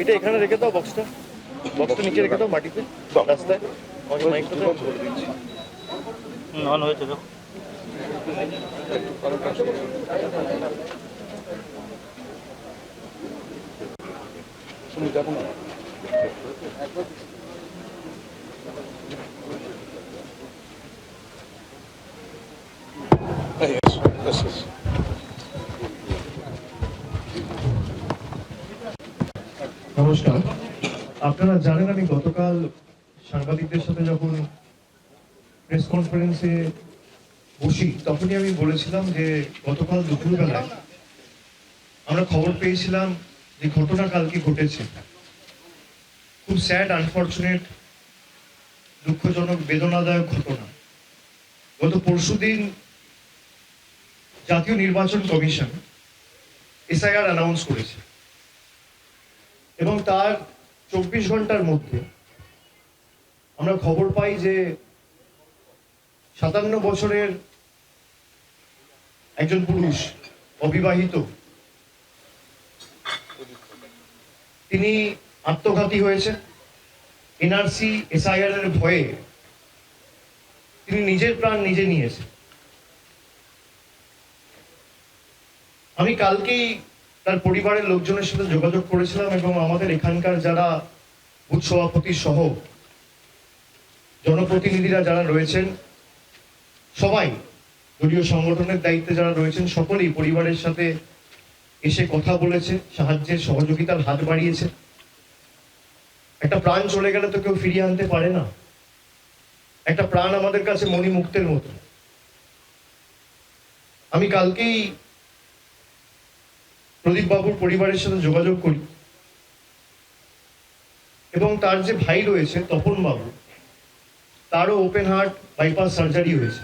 এটা এখানে রেখে দাও বক্সটা বক্সটা নিচে রেখে দাও মাটিতে রাস্তায়। আমাকে মাইকটা দাও অন হয়েছে দেখো নমস্কার। আপনারা জানেন আমি গতকাল সাংবাদিকদের সাথে যখন প্রেস কনফারেন্সে বসি, তখনই আমি বলেছিলাম যে গতকাল দুপুরবেলায় আমরা খবর পেয়েছিলাম যে ঘটনা কালকে ঘটেছে। খুব স্যাড আনফর্চুনেট দুঃখজনক, বেদনাদায়ক ঘটনা। গত পরশুদিন জাতীয় নির্বাচন কমিশন এসআইআর অ্যানাউন্স করেছে। এবং তার চব্বিশ ঘণ্টার মধ্যে আমরা খবর পাই যে সাতান্ন বছরের একজন পুরুষ অবিবাহিত তিনি আত্মঘাতী হয়েছে এনআরসি, এসআইআর এর ভয়ে তিনি নিজের প্রাণ নিজে নিয়েছেন। আমি কালকেই তার পরিবারের লোকজনের সাথে যোগাযোগ করেছিলাম এবং আমাদের এখানকার যারা বুথ সভাপতি সহ জনপ্রতিনিধিরা যারা রয়েছেন, সবাই দলীয় সংগঠনের দায়িত্বে যারা রয়েছেন, সকলেই পরিবারের সাথে এসে কথা বলেছে, সাহায্যের সহযোগিতার হাত বাড়িয়েছে। একটা প্রাণ চলে গেলে তো কেউ ফিরিয়ে আনতে পারে না। একটা প্রাণ আমাদের কাছে মণিমুক্তের মতো। আমি কালকেই প্রদীপ বাবুর পরিবারের সাথে যোগাযোগ করি। এবং তার যে ভাই রয়েছে, তপন বাবু, তারও ওপেন হার্ট বাইপাস সার্জারি হয়েছে।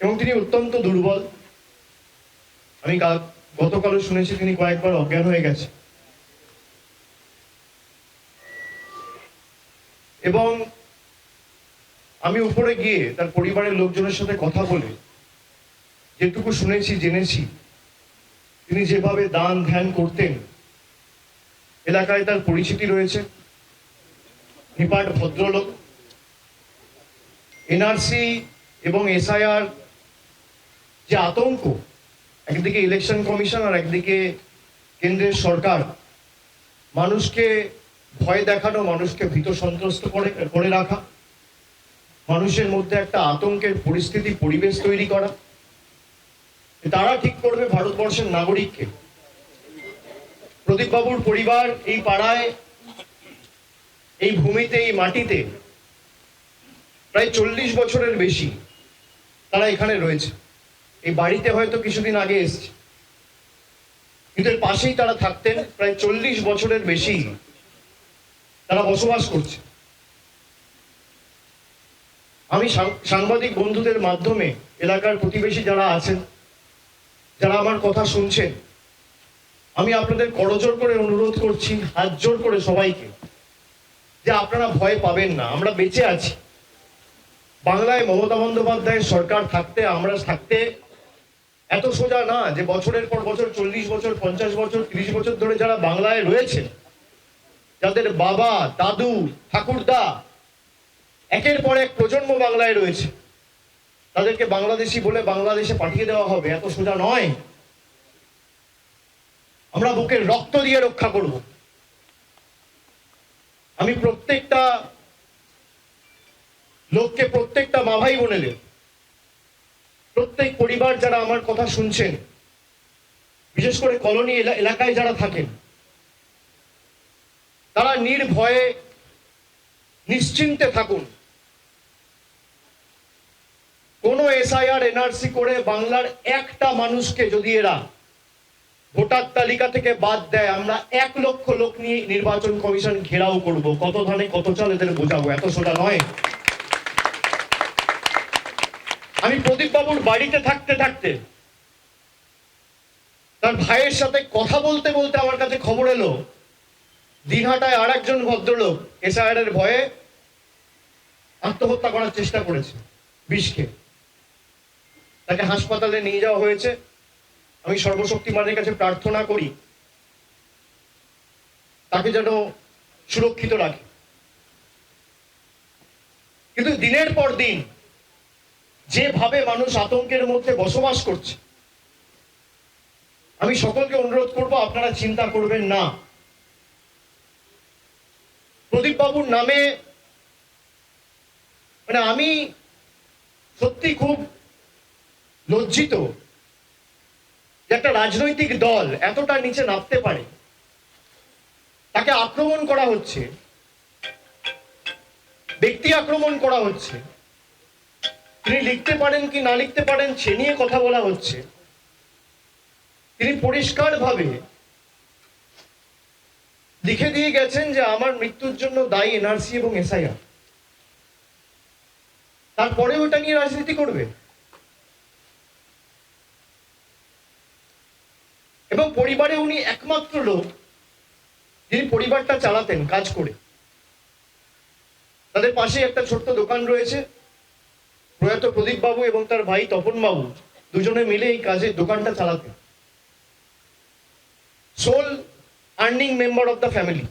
এবং তিনি অত্যন্ত দুর্বল। আমি কাল- গতকালও শুনেছি তিনি কয়েকবার অজ্ঞান হয়ে গেছে। এবং আমি উপরে গিয়ে তার পরিবারের লোকজনের সাথে কথা বলে যেটুকু শুনেছি, জেনেছি, তিনি যেভাবে দান ধ্যান করতেন, এলাকায় তার পরিচিতি রয়েছে। নিপাট ভদ্রলোক, এনআরসি এবং এসআইআর যে আতঙ্ক একদিকে ইলেকশন কমিশন আর একদিকে কেন্দ্রের সরকার, মানুষকে ভয় দেখানো, মানুষকে ভীত সন্ত্রস্ত করে করে রাখা, মানুষের মধ্যে একটা আতঙ্কের পরিস্থিতি, পরিবেশ তৈরি করা। তারা ঠিক করবে ভারতবর্ষের নাগরিককে। প্রদীপবাবুর পরিবার এই পাড়ায়, এই ভূমিতে, এই মাটিতে, প্রায় চল্লিশ বছরের বেশি তারা এখানে রয়েছে। এই বাড়িতে হয়তো কিছুদিন আগে এসছে। কিন্তু এর পাশেই তারা থাকতেন প্রায় চল্লিশ বছরের বেশি। তারা বসবাস করছে। আমি সাংবাদিক বন্ধুদের মাধ্যমে এলাকার প্রতিবেশী যারা আছেন, যারা আমার কথা শুনছেন, আমি আপনাদের করজোর করে অনুরোধ করছি, হাত জোর করে সবাইকে, যে আপনারা ভয় পাবেন না, আমরা বেঁচে আছি। বাংলায় মমতা বন্দ্যোপাধ্যায়ের সরকার থাকতে, আমরা থাকতে এত সোজা না যে বছরের পর বছর, চল্লিশ বছর, পঞ্চাশ বছর, তিরিশ বছর ধরে যারা বাংলায় রয়েছে যাদের বাবা, দাদু, ঠাকুরদা, একের পর এক প্রজন্ম বাংলায় রয়েছে, তাদেরকে বাংলাদেশি বলে বাংলাদেশে পাঠিয়ে দেওয়া হবে, এত সোজা নয়। আমরা বুকের রক্ত দিয়ে রক্ষা করব। আমি প্রত্যেকটা লোককে প্রত্যেকটা মা ভাই বোনেদের প্রত্যেক পরিবার যারা আমার কথা শুনছেন, বিশেষ করে কলোনি এলাকায় যারা থাকেন, তারা নির্ভয়ে নিশ্চিন্তে থাকুন। কোন এসআইআর, এনআরসি করে বাংলার একটা মানুষকে যদি এরা ভোটার তালিকা থেকে বাদ দেয়, আমরা এক লক্ষ লোক নিয়ে নির্বাচন কমিশন ঘেরাও করব। কত ধানে কত চাল এদের বোঝাবো? এত সোজা নয়। আমি প্রদীপ বাবুর বাড়িতে থাকতে থাকতে তার ভাইয়ের সাথে কথা বলতে বলতে আমার কাছে খবর এলো। দিনহাটায় আর একজন ভদ্রলোক এসআইআর এর ভয়ে আত্মহত্যা করার চেষ্টা করেছে, বিষকে। তাকে হাসপাতালে নিয়ে যাওয়া হয়েছে। আমি সর্বশক্তিমানের কাছে প্রার্থনা করি, তাকে যেন সুরক্ষিত রাখে। কিন্তু দিনের পর দিন যেভাবে মানুষ আতঙ্কের মধ্যে বসবাস করছে, আমি সকলকে অনুরোধ করব, আপনারা চিন্তা করবেন না। প্রদীপ বাবুর নামে মানে আমি সত্যি খুব লজ্জিত যে একটা রাজনৈতিক দল এতটা নিচে নামতে পারে, তাকে আক্রমণ করা হচ্ছে, ব্যক্তি আক্রমণ করা হচ্ছে। তিনি লিখতে পারেন কি না লিখতে পারেন, সে নিয়ে কথা বলা হচ্ছে। তিনি পরিষ্কারভাবে লিখে দিয়ে গেছেন যে, আমার মৃত্যুর জন্য দায়ী এনআরসি এবং এসআইআর। তারপরে ওটা নিয়ে রাজনীতি করবে। এবং পরিবারে উনি একমাত্র লোক যিনি পরিবারটা চালাতেন, কাজ করে। তাদের পাশে একটা ছোট্ট দোকান রয়েছে। প্রয়াত প্রদীপ বাবু এবং তার ভাই তপন বাবু দুজনে মিলে এই কাজে দোকানটা চালাতেন sole earning member of the family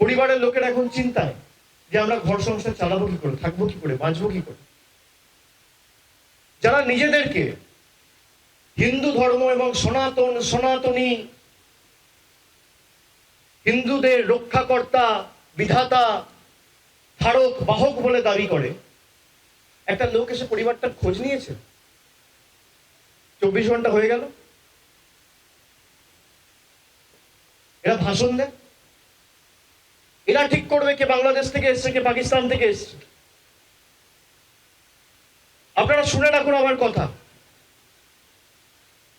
পরিবারের লোকেরা এখন চিন্তায় যে আমরা ঘর সংসার চালাবো কি করে, থাকব কি করে, বাঁচবো কি করে। যারা নিজেদেরকে হিন্দু ধর্ম এবং সনাতন, সনাতনী, হিন্দুদের রক্ষাকর্তা, বিধাতা ধারক বাহক বলে দাবি করে। একটা লোক এসে পরিবারটার খোঁজ নিয়েছে। চব্বিশ ঘণ্টা হয়ে গেল। এরা ভাষণ দেয়। এরা ঠিক করবে কে বাংলাদেশ থেকে এসছে, কে পাকিস্তান থেকে এসছে। আপনারা শুনে রাখুন আমার কথা।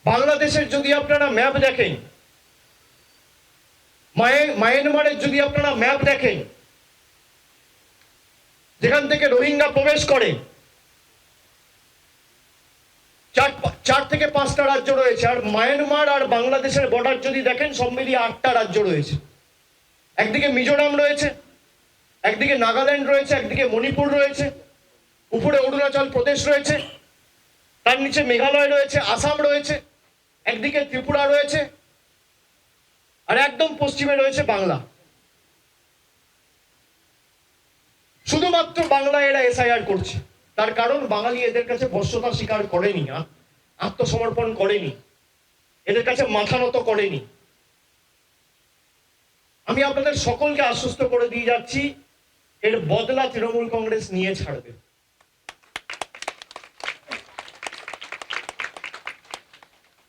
বাংলাদেশের যদি আপনারা ম্যাপ দেখেন, মায়ে- মায়ানমারের যদি আপনারা ম্যাপ দেখেন যেখান থেকে রোহিঙ্গা প্রবেশ করে। চার থেকে পাঁচটা রাজ্য রয়েছে, আর মায়ানমার আর বাংলাদেশের বর্ডার যদি দেখেন, সব মিলিয়ে আটটা রাজ্য রয়েছে। একদিকে মিজোরাম রয়েছে, একদিকে নাগাল্যান্ড রয়েছে, একদিকে মণিপুর রয়েছে, উপরে অরুণাচল প্রদেশ রয়েছে, তার নিচে মেঘালয় রয়েছে, আসাম রয়েছে, একদিকে ত্রিপুরা রয়েছে, আর একদম পশ্চিমে রয়েছে বাংলা। শুধুমাত্র বাংলা এরা এসআইআর করছে। তার কারণ বাঙালি এদের কাছে বর্ষতা স্বীকার করেনি আত্মসমর্পণ করেনি। এদের কাছে মাথা নত করেনি। আমি আপনাদের সকলকে আশ্বস্ত করে দিয়ে যাচ্ছি, এর বদলা তৃণমূল কংগ্রেস নিয়ে ছাড়বে।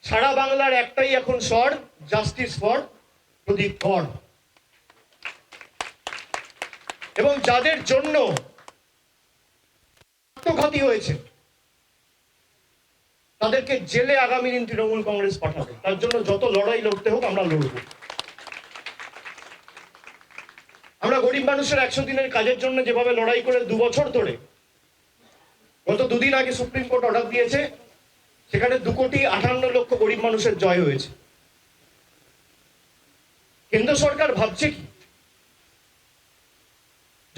সারা বাংলার একটাই এখন স্বর, জাস্টিস ফর প্রদীপ কর এবং যাদের জন্য আত্মঘাতী হয়েছে, তাদেরকে জেলে আগামী দিন তৃণমূল কংগ্রেস পাঠাবে। তার জন্য যত লড়াই লড়তে হোক আমরা লড়ব। আমরা গরিব মানুষের একশো দিনের কাজের জন্য যেভাবে লড়াই করে দু বছর ধরে, গত দুদিন আগে সুপ্রিম কোর্ট অর্ডার দিয়েছে, সেখানে দু কোটি আটান্ন লক্ষ গরিব মানুষের জয় হয়েছে। কেন্দ্র সরকার ভাবছে কি?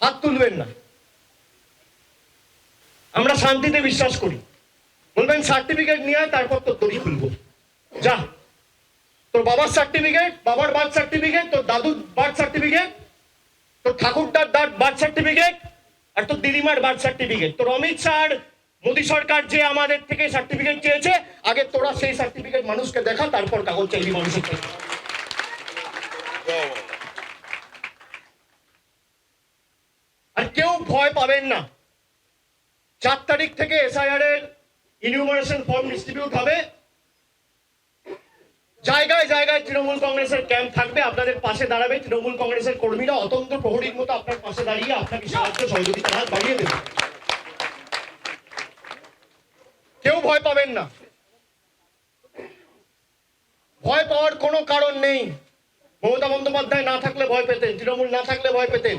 হাত তুলবেন না। আমরা শান্তিতে বিশ্বাস করি। বলবেন, সার্টিফিকেট নিয়ে আয়, তারপর তোর দড়ি খুলবো। যা, তোর বাবার সার্টিফিকেট, বাবার বার্থ সার্টিফিকেট, তোর দাদুর বার্থ সার্টিফিকেট, তোর ঠাকুরদার দাঁত বার্থ সার্টিফিকেট, আর তোর দিদিমার বার্থ সার্টিফিকেট। তোর অমিত শাহ মোদী সরকার যে আমাদের থেকে সার্টিফিকেট চেয়েছে, আগে তোরা সেই সার্টিফিকেট মানুষকে দেখা, তারপর কাগজ চাইবি মানুষের থেকে আর কেউ ভয় পাবেন না। চার তারিখ থেকে এসআইআর এর ইনিউমারেশন ফর্ম ডিস্ট্রিবিউট হবে। জায়গায় জায়গায় তৃণমূল কংগ্রেসের ক্যাম্প থাকবে, আপনাদের পাশে দাঁড়াবে। তৃণমূল কংগ্রেসের কর্মীরা অতন্ত্র প্রহরীর মতো আপনার পাশে দাঁড়িয়ে আপনাকে সাহায্য সহযোগিতার হাত বাড়িয়ে দেবে। কেউ ভয় পাবেন না। ভয় পাওয়ার কোনো কারণ নেই। মমতা বন্দ্যোপাধ্যায় না থাকলে ভয় পেতেন, তৃণমূল না থাকলে ভয় পেতেন।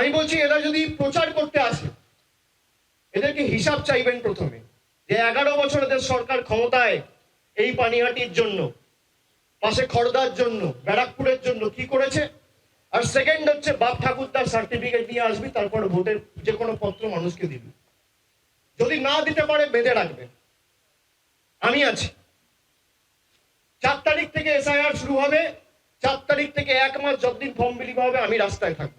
আমি বলছি, এরা যদি প্রচার করতে আসে, এদেরকে হিসাব চাইবেন প্রথমে যে এগারো বছর এদের সরকার ক্ষমতায় এই পানিহাটির জন্য, পাশে খড়দার জন্য, ব্যারাকপুরের জন্য কি করেছে? আর সেকেন্ড হচ্ছে, বাপ ঠাকুরদার সার্টিফিকেট নিয়ে আসবি, তারপর ভোটের যে কোনো পত্র মানুষকে দিবি। যদি না দিতে পারে, বেঁধে রাখবে। আমি আছি। চার তারিখ থেকে এসআইআর শুরু হবে। চার তারিখ থেকে এক মাস যতদিন ফর্ম বিলি হবে, আমি রাস্তায় থাকব।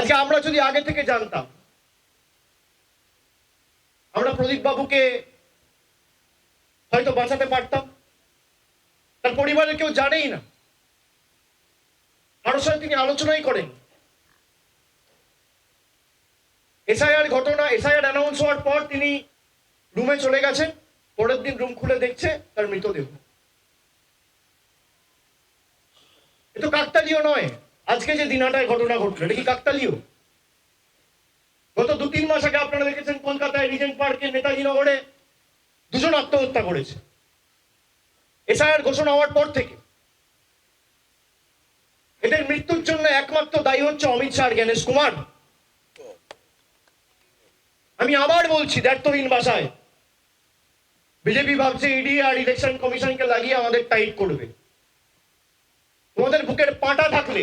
আজকে আমরা যদি আগে থেকে জানতাম, আমরা প্রদীপ বাবুকে হয়তো বাঁচাতে পারতাম। তার পরিবারের কেউ জানেই না। কারোর সাথে তিনি আলোচনাই করেন। এসআইআর ঘটনা, এসআইআর অ্যানাউন্স হওয়ার পর তিনি রুমে চলে গেছেন। পরের দিন রুম খুলে দেখছে তার মৃতদেহ। এ তো কাকতালীয় নয়। আজকে যে দিনাটায় ঘটনা ঘটলো, এটা কি কাকতালীয়? গত দু তিন মাস আগে আপনারা দেখেছেন, কলকাতায় রিজেন্ট পার্কে নেতাজি নগরে দুজন আত্মহত্যা করেছে। এসআইআর ঘোষণা হওয়ার পর থেকে। এদের মৃত্যুর জন্য একমাত্র দায়ী হচ্ছে অমিত শাহ জ্ঞানেশ কুমার। আমি আবার বলছি, দ্ব্যর্থহীন ভাষায়, বিজেপি ভাবছে ইডি আর ইলেকশন কমিশনকে লাগিয়ে আমাদের টাইট করবে। তোমাদের বুকের পাটা থাকলে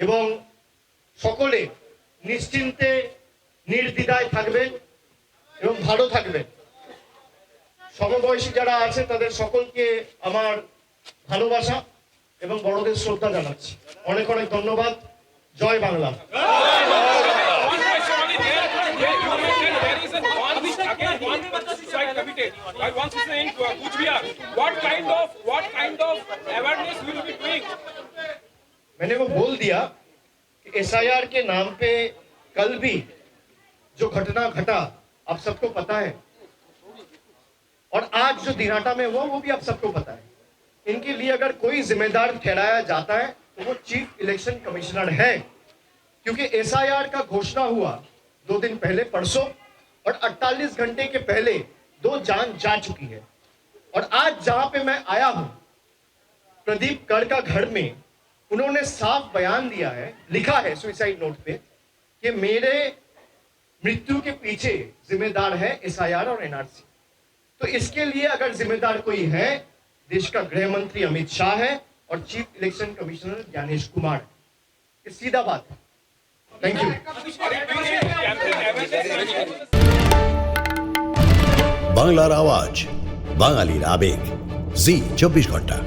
এবং সকলে নিশ্চিন্তে নির্দিদায় থাকবেন এবং ভালো থাকবেন সমবয়সী যারা আছে তাদের সকলকে আমার ভালোবাসা এবং বড়দের শ্রদ্ধা জানাচ্ছি অনেক অনেক ধন্যবাদ জয় Bangla I want to say to Kuchbiya, what kind of, what kind of awareness will be doing? मैंने वो बोल दिया कि एसआईआर के नाम पे कल भी जो घटना घटा, आप सबको पता है। और आज जो दिनाटा में हुआ, वो भी आप सबको पता है। इनके लिए अगर कोई जिम्मेदार ठहराया जाता है तो वो चीफ इलेक्शन कमिश्नर है। क्योंकि एसआईआर का घोषणा हुआ दो दिन पहले, परसों, और 48 घंटे के पहले दो जान जा चुकी है। और आज जहाँ पे मैं आया हूँ, प्रदीप कर का घर में उन्होंने साफ बयान दिया है लिखा है सुसाइड नोट पे कि मेरे मृत्यु के पीछे जिम्मेदार है एसआईआर और एनआरसी तो इसके लिए अगर जिम्मेदार कोई है देश का गृह मंत्री अमित शाह है और chief election commissioner Gyanesh Kumar ये सीधा बात है thank you Are you doing any campaign awareness? বাংলার আওয়াজ বাঙালির আবেগ জি চব্বিশ ঘন্টা